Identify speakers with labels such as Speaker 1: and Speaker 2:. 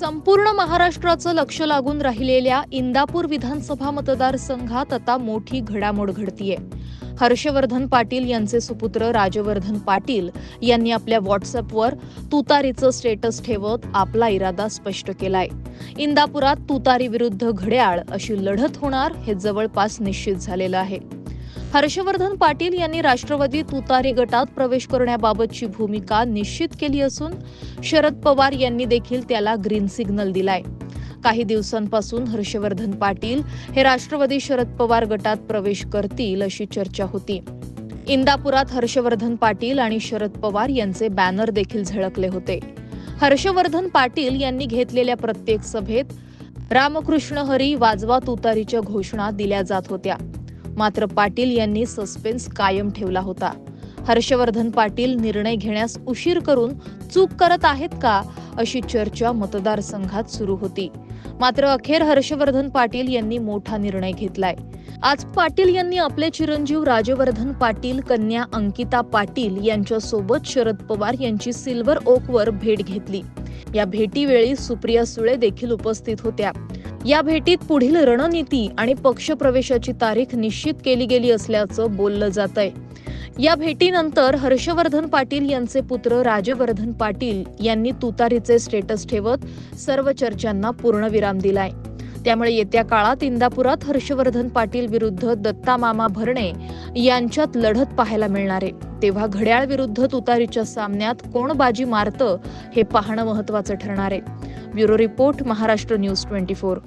Speaker 1: संपूर्ण महाराष्ट्राचं लक्ष लागून राहिलेल्या इंदापूर विधानसभा मतदारसंघात आता मोठी घडामोड घडतीये. हर्षवर्धन पाटील यांचे सुपुत्र राजवर्धन पाटील यांनी आपल्या व्हॉट्सअपवर तुतारीचं स्टेटस ठेवत आपला इरादा स्पष्ट केलाय. इंदापुरात तुतारी विरुद्ध घड्याळ अशी लढत होणार हे जवळपास निश्चित झालेलं आहे. हर्षवर्धन पाटील यांनी राष्ट्रवादी तुतारी गटात प्रवेश करण्याबाबतची भूमिका निश्चित केली असून शरद पवार यांनी देखील त्याला ग्रीन सिग्नल दिलाय. काही दिवसांपासून हर्षवर्धन पाटील हे राष्ट्रवादी शरद पवार गटात प्रवेश करतील अशी चर्चा होती. इंदापुरात हर्षवर्धन पाटील आणि शरद पवार यांचे बॅनर देखील झळकले होते. हर्षवर्धन पाटील यांनी घेतलेल्या प्रत्येक सभेत रामकृष्ण हरी वाजवा तुतारीच्या घोषणा दिल्या जात होत्या. मात्र पाटील यांनी सस्पेन्स कायम ठेवला होता. हर्षवर्धन पाटील निर्णय घेण्यास उशीर करून चूक करत आहेत का अशी चर्चा मतदारसंघात सुरू होती. मात्र अखेर हर्षवर्धन पाटील यांनी मोठा निर्णय घेतलाय. आज पाटील यांनी आपले चिरंजीव राजवर्धन पाटील कन्या अंकिता पाटील यांच्या सोबत शरद पवार यांची सिल्वर ओकवर भेट घेतली. या भेटीवेळी सुप्रिया सुळे देखील उपस्थित होत्या. या भेटीत पुढील रणनीती आणि पक्षप्रवेशाची तारीख निश्चित केली गेली असल्याचं बोललं जात आहे या भेटीनंतर हर्षवर्धन पाटील यांचे पुत्र राजवर्धन पाटील यांनी तुतारीचे स्टेटस ठेवत सर्व चर्चांना पूर्णविराम दिलाय. त्यामुळे येत्या काळात इंदापुरात हर्षवर्धन पाटील विरुद्ध दत्ता मामा भरणे यांच्यात लढत पाहायला मिळणार आहे. तेव्हा घड्याळ विरुद्ध तुतारीच्या सामन्यात कोण बाजी मारतं हे पाहणं महत्वाचं ठरणार आहे. Bureau report Maharashtra news twenty four.